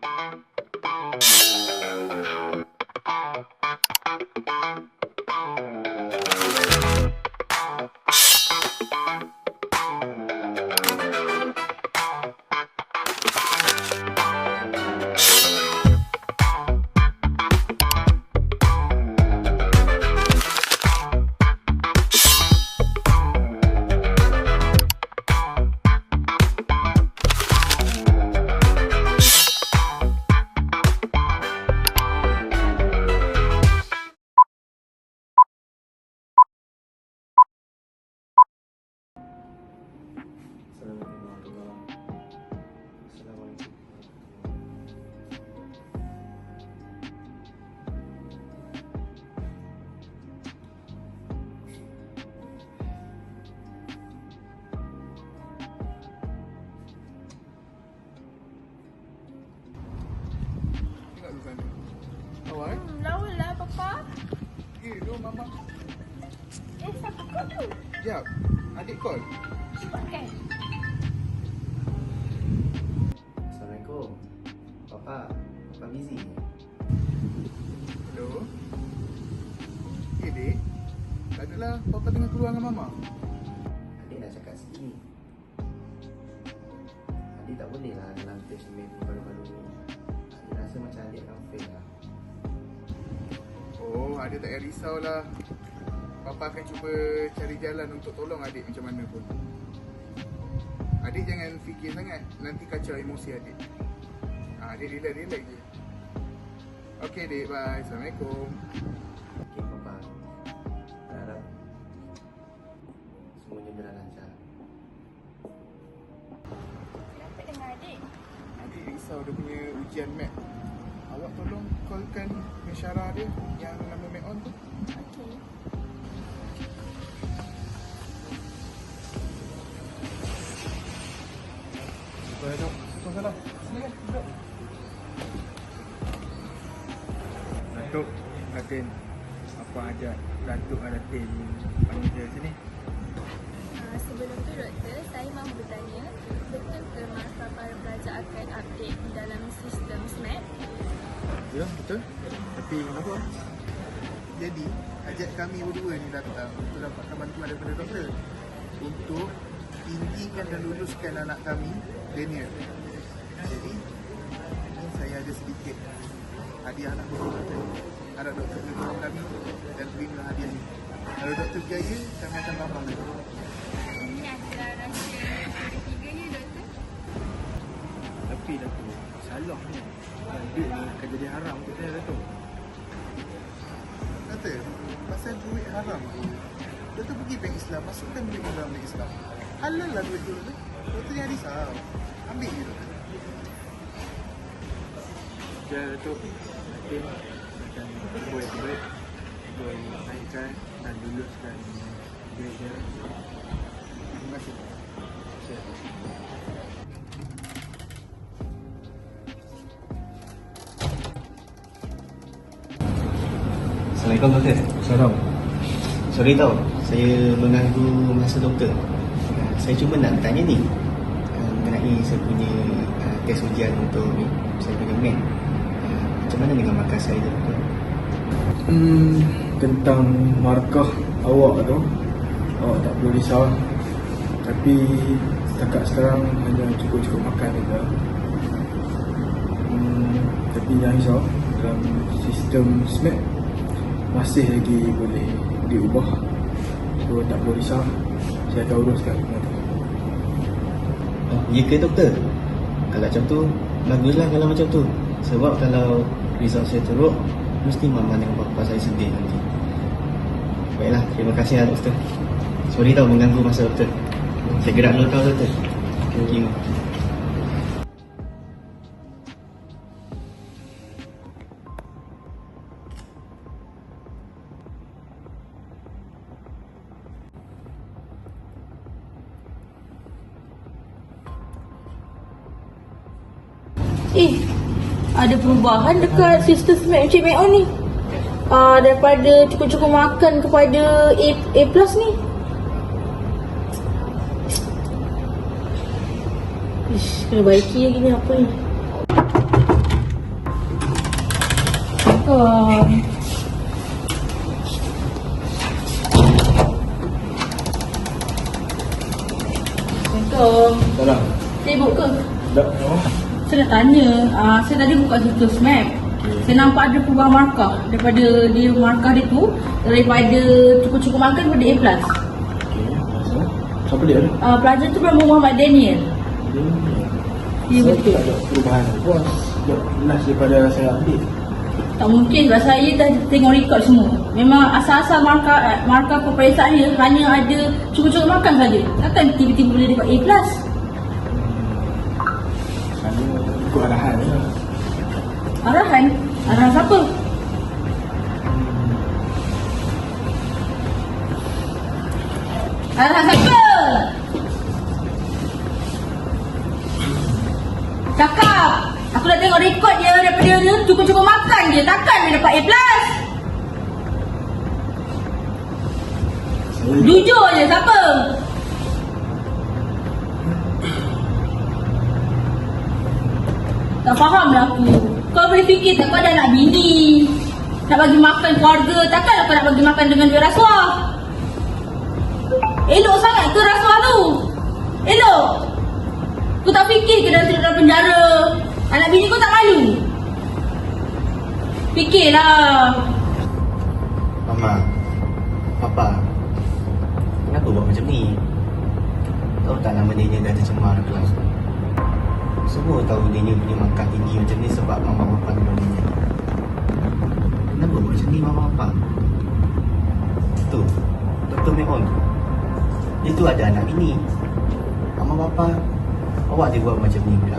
Tengok Tu mama. Eh, siapa kau tu? Jap. Adik call. Cepat kan? Assalamualaikum. Papa, Papa busy. Hello. Eh, dek. Tak adalah. Papa tengah keluar dengan mama. Adik nak cakap sikit ni. Adik tak boleh lah dalam test mate baru-baru ni. Adik rasa macam adik akan fail lah. Adik tak payah risau lah. Papa akan cuba cari jalan untuk tolong adik macam mana pun. Adik jangan fikir sangat. Nanti kacau emosi adik. Ha, adik relax-relax je. Okay, dek. Bye. Assalamualaikum. Okay, Papa. Berharap semuanya berjalan lancar. Kenapa dengan adik? Adik risau dia punya ujian mat. Awak tolong callkan pensyarah dia yang nama Mat On tu. Okey. Boleh dok. Tak salah. Datuk, Datin. Apa aja Datuk Datin panggil sini? Uh, sebelum tu doktor, saya mahu bertanya, betul ke masa para pelajar akan update di dalam sistem SMAP? Ya, betul. Tapi kenapa? Jadi, ajak kami berdua ni datang untuk dapatkan bantuan daripada doktor untuk tinggikan dan luluskan anak kami, Daniel. Jadi, ini saya ada sedikit hadiah nak beri doktor. Harap doktor tolong kami dan berilah hadiah ini. Kalau doktor berjaya, kami akan tambah lagi. Tapi Datuk, salah ni. Duit ni akan jadi haram untuk saya Datuk. Kata, pasal duit haram tu, Datuk pergi bank Islam, masukkan duit ke dalam bank Islam. Halal lah duit tu Datuk. Datuk jangan risau. Ambil je Datuk. Ya Datuk akan cuba yang terbaik untuk naikkan dan luluskan gereja Terima kasih. Assalamualaikum doktor. Salam Sorry tau, saya mengganggu masa doktor. Uh, Saya cuma nak tanya ni uh, mengenai saya punya uh, test ujian untuk ni, saya punya mat. Uh, Macam mana dengan markah saya doktor? hmm, Tentang markah awak tu Awak tak perlu risau Tapi Setakat sekarang Hanya cukup-cukup makan je hmm, Tapi jangan risau Dalam sistem SMAP Masih lagi boleh diubah So tak perlu risau Saya akan uruskan semua Oh, ya ke doktor? Kalau macam tu, baguslah kalau macam tu. Sebab kalau result saya teruk, mesti mama dengan bapa saya sedih nanti. Baiklah, terima kasih lah doktor. Sorry tau mengganggu masa doktor. Saya gerak dulu tau doktor. Thank you. Eh, ada perubahan dekat sistem SMAP Encik Mek On ni. Ah, daripada cukup-cukup makan kepada A, A plus ni. Ish, kena baiki lagi ni apa ni. Assalamualaikum. Assalamualaikum. Salam. Sibuk ke? Tak. Oh. Saya nak tanya, uh, saya tadi buka situs map. Saya nampak ada perubahan markah daripada dia markah dia tu daripada cukup-cukup makan kepada A+. Masa. Siapa dia? Uh, pelajar tu bernama Muhammad Daniel. Dia saya tak ada perubahan. Tak last daripada saya update. Tak mungkin sebab saya dah tengok rekod semua. Memang asal-asal markah eh, markah peperiksaan dia hanya ada cukup-cukup makan saja. Takkan tiba-tiba boleh dapat A+. Saya ikut arahan. Arahan? Arahan siapa? Arahan siapa? Cakap! Aku dah tengok rekod dia daripada dia cukup-cukup makan je. Takkan dia dapat A+. Saya Jujur je siapa? Tak faham lah aku. Kau boleh fikir tak kau ada anak bini. Nak bagi makan keluarga. Takkanlah kau nak bagi makan dengan duit rasuah. Elok sangat ke rasuah tu? Elok. Kau tak fikir ke dalam dalam penjara. Anak bini kau tak malu. Fikirlah. Mama, Papa, kenapa buat macam ni? Tahu tak nama dia dah tercemar kelas tu? Semua tahu dia punya makan tinggi macam ni sebab Mama Papa minum dia. Kenapa macam ni Mama Papa? Tu, Dr. Mehon tu. Dia tu ada anak bini. Mama Papa, awak dia buat macam ni pula.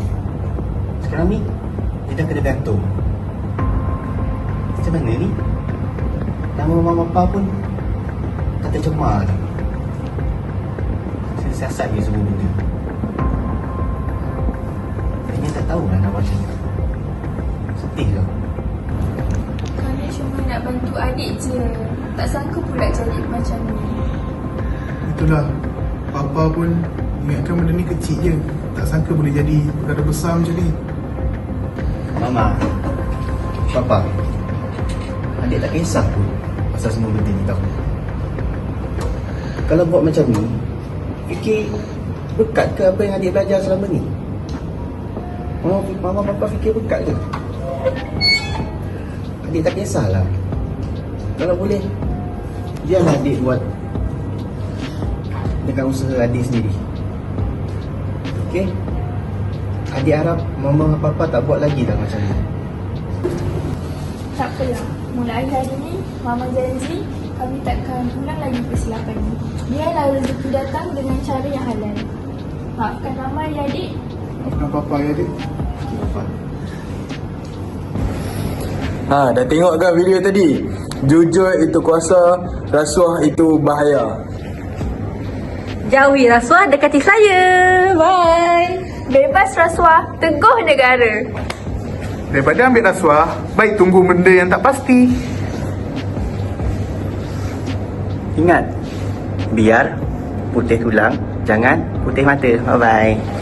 Sekarang ni, dia dah kena gantung. Macam mana ni? Nama mama papa pun kata cemar je. Saya siasat je semua benda. Tahu lah nak macam ni. Sedih lah. Kami cuma nak bantu adik je. Tak sangka pula jadi macam ni. Itulah Papa pun ingatkan benda ni kecil je Tak sangka boleh jadi perkara besar macam ni Mama, papa, adik tak kisah pun pasal semua benda ni tau. Kalau buat macam ni, fikir berkat ke apa yang adik belajar selama ni? Mama, mama papa fikir berkat ke? Adik tak kisahlah. Kalau boleh, biarlah adik buat dengan usaha adik sendiri. Okey? Adik harap mama papa tak buat lagi dah macam ni. Tak apalah. Mulai hari ni, Mama janji kami takkan ulang lagi kesilapan ni. Biarlah rezeki datang dengan cara yang halal. Maafkan Mama ya adik. Maafkan Papa ya adik papa. Ha, dah tengok kan video tadi? Jujur itu kuasa, rasuah itu bahaya. Jauhi rasuah dekati saya. Bye. Bebas rasuah, teguh negara. Daripada ambil rasuah Baik tunggu benda yang tak pasti Ingat, biar putih tulang, jangan putih mata. Bye-bye.